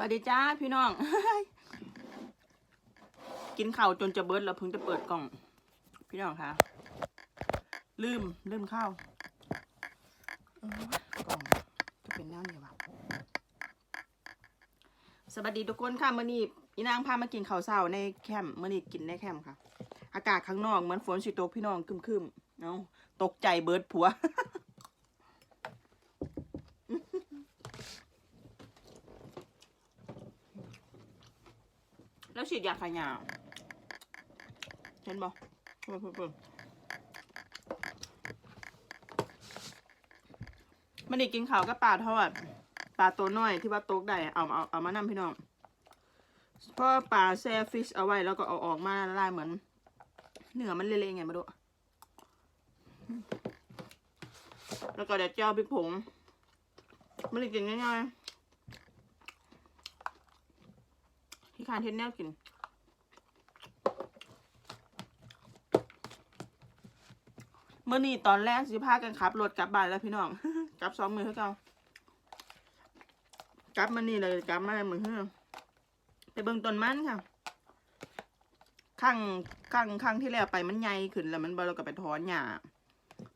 วัสดีจ้าพี่น้อง กินข้าวจนจะเบิดแล้วเพิ่งจะเปิดกล่อง พี่น้องคะลืมลืมข้าวกล่องจะเป็นแนวนี้วะสวัสดีทุกคนค่ะมื่อนี้อีนางพามากินข้าวเช้าในแคมป์มื่อนี้กินในแคมป์ค่ะ อากาศข้างนอกเหมือนฝนสิตกพี่น้องคึมๆเอาะตกใจเบิดผัว แล้ว ฉีดยาขยาวเห็นบ่เพิ่มเพิ่มเพิ่มมันนี่กินข้าวกับปลาทอดปลาตัวน้อยที่ว่าตกได้เอาเอาเอามานำพี่น้องเพราะปลาแซ่ฟิชเอาไว้แล้วก็เอาออกมาละลายเหมือน เนื้อมันเละๆไงมาดูแล้วก็เดี๋ยวเจ้าพริกผงมันนี่กินง่ายๆ ที่คานเทนแนวกินเมื่อนี้ตอนแรกสิพากันขับรถกลับบ้านแล้วพี่น้อง กลับสองมือเท่าเก่ากลับมานี่เลยกลับมาเหมือนเพื่อไปเบิ่งต้นมันค่ะข้างข้างข้างที่แล้วไปมันใหญ่ขึ้น แล้วมันบเราก็ไปถอนหญ้า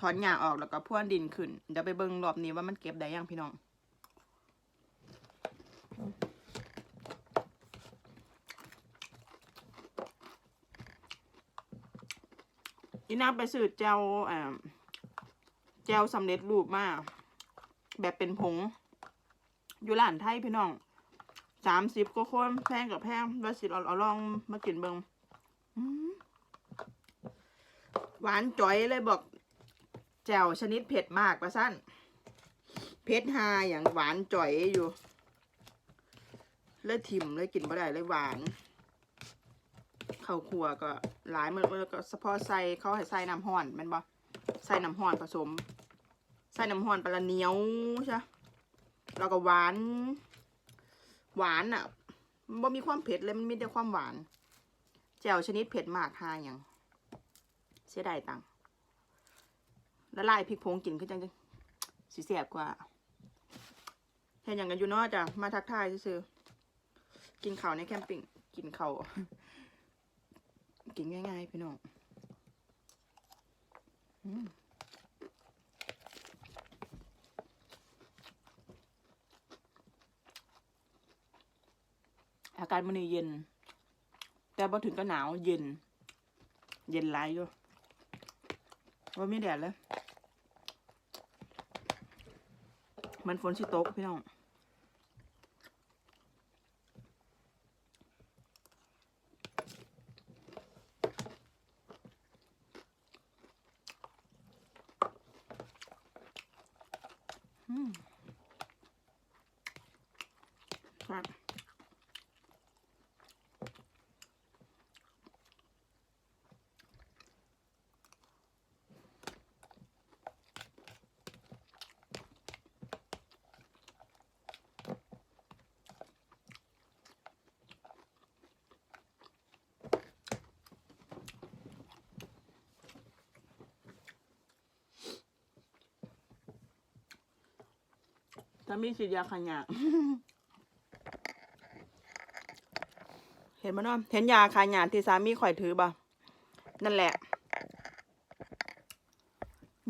ถอนหญ้าออกแล้วก็พ่วนดินขึ้นเดี๋ยวไปเบิ่งรอบนี้ว่ามันเก็บได้ยังพี่น้อง อีน่าไปซื้อเจ้าอ่าเจ้าสำเร็จรูปมาแบบเป็นผงอยู่ร้านไทยพี่น้องสามสิบก็คนแพงกับแพงว่าสิเอาเอาลองมากินเบิงหวานจ่อยเลยบอก แจ่วชนิดเผ็ดมากประสั้นเผ็ดฮาอย่างหวานจ่อยอยู่ เลยถิ่มเลยกินบ่ได้เลยหวาน ข้าวคั่วก็หลายมันก็เฉพาะใส่เขาให้ใส่น้ำห้อนมันบ่ใส่น้ำห้อนผสม ใส่น้ำห้อนปละเหนียวใช่แล้วก็หวาน หวานอะมันบ่มีความเผ็ดเลยมันมีแต่ความหวานแจ่วชนิดเผ็ดมากหาอย่างเสียดายตังละลายพริกผงกินคือจังจังสิแสบกว่าเห็นอย่างกันอยู่เนอกจ้ะมาทักทายซื่อกินข้าวในแคมปิ้งกินข้าว กินง่ายๆพี่น้องอากาศมันนี่เย็น แต่พอถึงก็หนาวเย็น เย็นหลายอยู่ว่าไม่แดดเลยมันฝนสิตกพี่น้อง อืม ถ้ามีฉีดยาขยะเห็นมั้ยเนาะเห็นยาขายหยาที่สามีข่อยถือบ่นั่นแหละ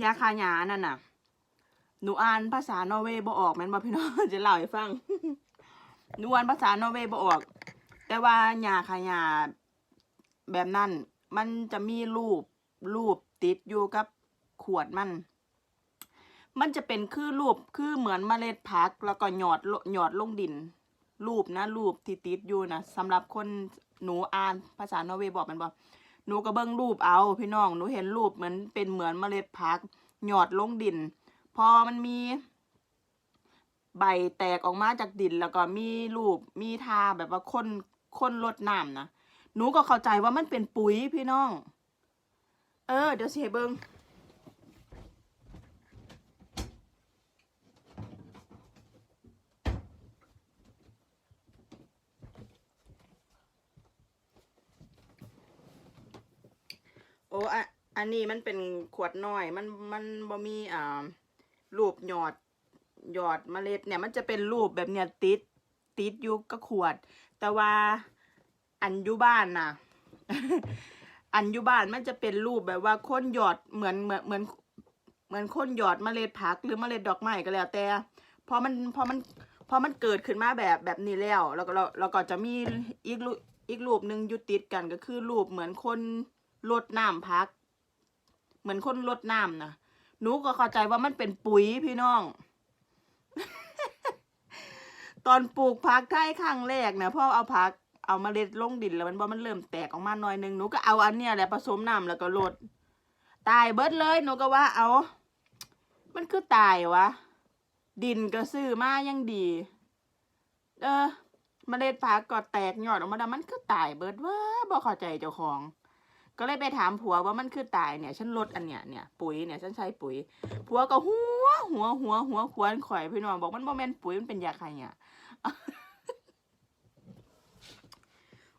ยาขายหยานั่นน่ะ หนูอ่านภาษานอร์เวย์บ่ออกแม่นบ่พี่น้องจะเล่าให้ฟังหนูอ่านภาษานอร์เวย์บ่ออก แต่ว่ายาขายหยาแบบนั้น มันจะมีรูปรูปติดอยู่กับขวดมัน มันจะเป็นคือรูปคือเหมือนเมล็ดพักแล้วก็หยอดหยอดลงดิน รูปนะรูปที่ติดอยู่นะสำหรับคนหนูอ่านภาษานอร์เวย์บอกมันบอกหนูก็เบิ่งรูปเอาพี่น้องหนูเห็นรูปเหมือนเป็นเหมือนเมล็ดพักหยอดลงดิน พอมันมี ใบแตกออกมาจากดิน แล้วก็มีรูปมีทาแบบว่าคนคนลดน้ำนะหนูก็เข้าใจว่ามันเป็นปุ๋ยพี่น้อง เออ เดี๋ยวสิให้เบิง อ้อะอันนี้มันเป็นขวดน้อย มันมันบ่มีอ่ารูปหยอดหยอดเมล็ดเนี่ย มันจะเป็นรูปแบบเนี้ยติดติดอยู่กับขวด แต่ว่าอันอยู่บ้านน่ะ อันอยู่บ้านมันจะเป็นรูปแบบว่าคนหยอดเหมือนเหมือนเหมือนเหมือนคนหยอดเมล็ดผักหรือเมล็ดดอกไม้ก็แล้วแต่พอมันพอมันพอมันเกิดขึ้นมาแบบแบบนี้แล้วแล้วก็เราเราก็จะมีอีกรูปอีกรูปหนึ่งยู่ติดกันก็คือรูปเหมือนคน รดน้ำพัก เหมือนคนรดน้ำนะหนูก็เข้าใจว่ามันเป็นปุ๋ยพี่น้อง ตอนปลูกพักไทยครั้งแรกนะพ่อเอาพักเอามาเล็ดลงดินแล้วมันว่ามันเริ่มแตกออกมาหน่อยหนึงหนูก็เอาอันเนี้ยแหละผสมน้ำแล้วก็รดตายเบิดเลยหนูก็ว่าเอา มันคือตายวะ ดินก็ซื้อมายังดี เออมเมล็ดผักก็แตกยอดออกมาแล้วมันคือตายเบิดว่าบ่เข้าใจเจ้าของ ก็เลยไปถามผัวว่ามันคือตายเนี่ย ฉันลดอันเนี้ยเนี่ยปุ๋ยเนี่ยฉันใช้ปุ๋ย ผัวก็หัวหัวหัวหัวขวนข่อยพี่น้องบอกมันบ่แม่นปุ๋ยมันเป็นยาใครเนี่ย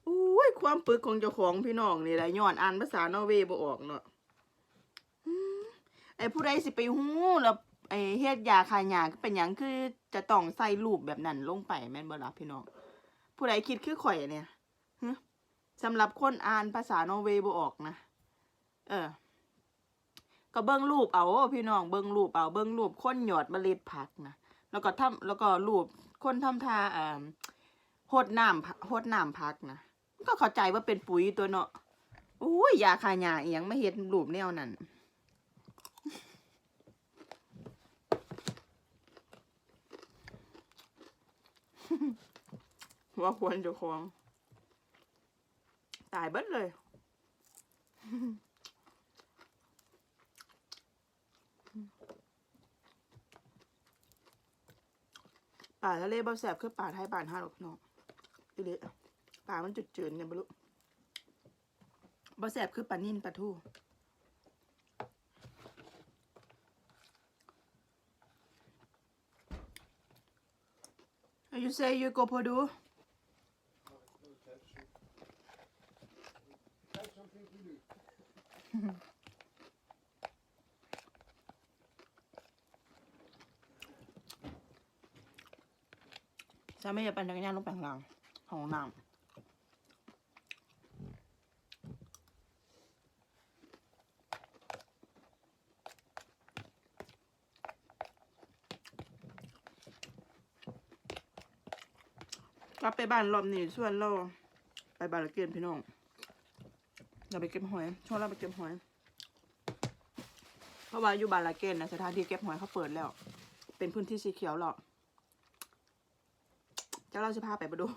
อุ้ยความปึกของเจ้าของพี่น้องนี่แหละย้อนอ่านภาษานอร์เวย์บ่ออกเนาะไอ้ผู้ใดสิไปฮู้แล้วไอ้เฮ็ดยาคายาเป็นหยังคือจะต้องใส่รูปแบบนั้นลงไปแม่นบ่ล่ะพี่น้องผู้ใดคิดคือข่อยเนี่ย สำหรับคนอ่านภาษานอร์เวย์บ่ออกนะ เออ ก็เบิ่งรูปเอาพี่น้องเบิ่งรูปเอาเบิ่งรูปคนหยอดเมล็ดผักนะแล้วก็ทำแล้วก็รูปคนทำทาอ่าหดน้ำหดน้ำผักนะก็เข้าใจว่าเป็นปุ๋ยตัวเนาะอุ้ยยาคายาเอียงไม่เห็นรูปแนวนั้นว่าควรจะคอง ตายเบิดเลย ป่าทะเลบ่แสบคือป่าไทยป่าห้าหรอกน้องอีเละป่ามันจุดจืดเนี่ยบรุบ่แสบคือป่านิ่นปลาทู You say you go Podu? That's something to do. ฉัน ไม่อยากปั่นจักรยานลงไปข้างล่างของน้ำกลับไปบ้านรอบนี้ส่วนเราไปบานลเกียนพี่น้องเราไปเก็บหอยช่วงเราไปเก็บหอย เพราะว่าอยู่บานละเกนนะสถานที่เก็บหอยเขาเปิดแล้ว เป็นพื้นที่สีเขียวหรอก เจ้วเราจะพาไปมาดู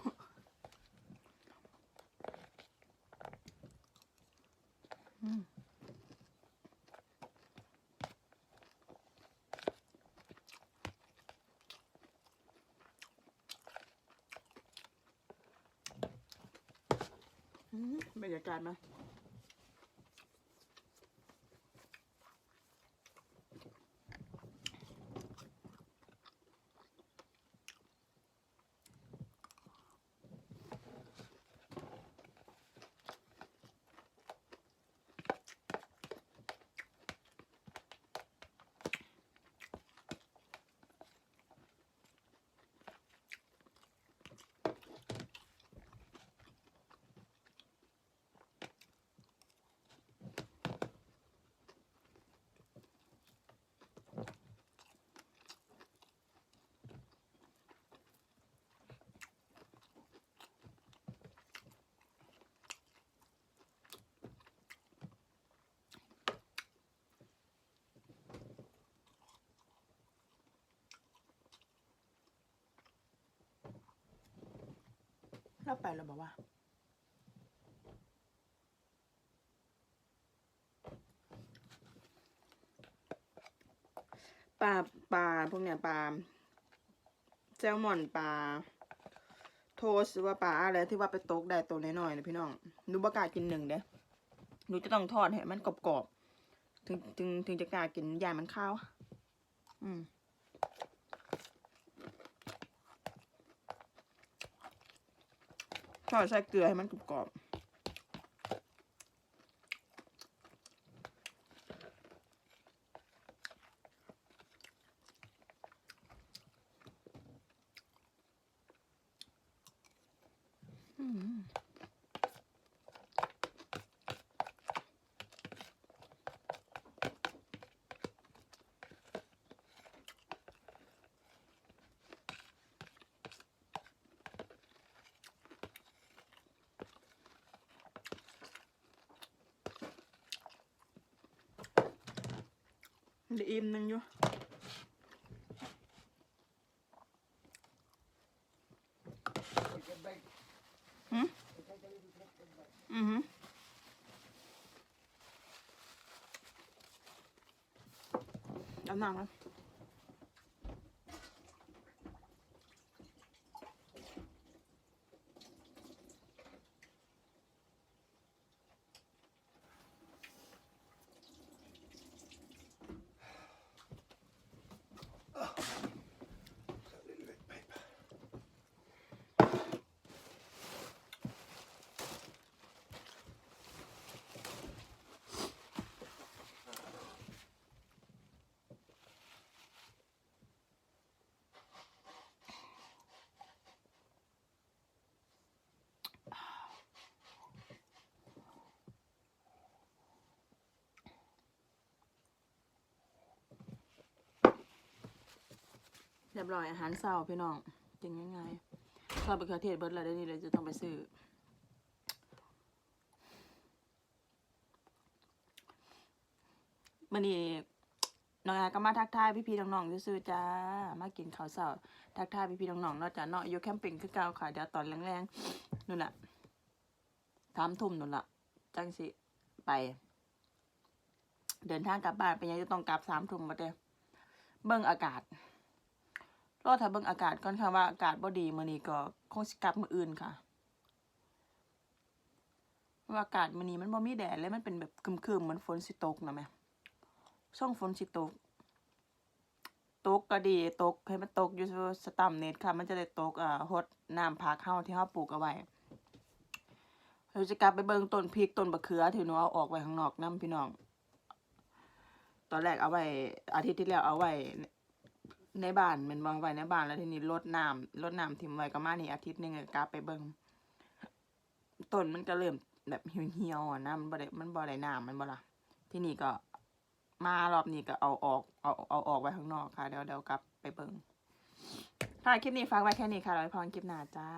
เราไปแล้วบอกว่าปลาปลาพวกเนี้ยปลาแซลมอนปลาโทสหรือว่าปลาอะไรที่ว่าไปตกได้ตัวน้อยๆนะพี่น้องหนูบ่กากินหนึ่งเด้หนูจะต้องทอดให้มันกรอบๆถึงถึงถึงจะกล้ากินยามันข้าว อืม ทอดใส่เกลือให้มันกรุบกรอบอืม หนึงอยู่อื รียบร้อยอาหารเช้าพี่น้องกินง่ายๆทอดมะเขือเทศเบิดแล้วเดี๋ยวนี้เลยจะต้องไปซื้อมันนี่น้องอาก็มาทักทายพี่ๆน้องๆซื่อจ้า มากินข้าวเช้าทักทายพี่ๆน้องๆเนาะจ้ะเนาะอยู่แคมปิ้งคือเก่าค่ะเดี๋ยวตอนแรงๆนู่นน่ะสามทุ่มนู่นละจังสิไป เดินทางกลับบ้านไปยังจะต้องกลับสามทุ่มมาเด้เบิ่งอากาศ รอถ้าเบิ่งอากาศก่อนค่ะว่าอากาศบ่ดีมื้อนี้ก็คงสิกลับมื้ออื่นค่ะว่าอากาศมื้อนี้มันบ่มีแดดเลยมันเป็นแบบคึมๆเหมือนฝนสิตกนะแม่ช่องฝนสิตก ตกก็ดีตกให้มันตกอยู่สตัมเน็ตค่ะ มันจะได้ตกอ่าฮดน้ำผักเฮาที่เฮาปลูกเอาไว้เราจะกลับไปเบิ่งต้นพริกต้นบะเขือที่หนูเอาออกไว้ข้างนอกนํพี่น้อง ตอนแรกเอาไว้อาทิตย์ที่แล้วเอาไว้ ในบ้านมันบางไว้ในบ้านแล้วทีนี้ลดน้ำลดน้ำทิมไว้ก็มานี่อาทิตย์หนึงก็กลับไปเบิ่งต้นมันก็เริ่มแบบเหี่ยวๆอะนะมันบ่ได้มันบ่ได้น้ำมันบ่ละทีนี้ก็มารอบนี้ก็เอาออกเอาเอาออกไว้ข้างนอกค่ะเดี๋ยวเดี๋ยวกลับไปเบิ่งค่ะคลิปนี้ฝากไว้แค่นี้ค่ะเราไปพรคลิปหน้าจ้า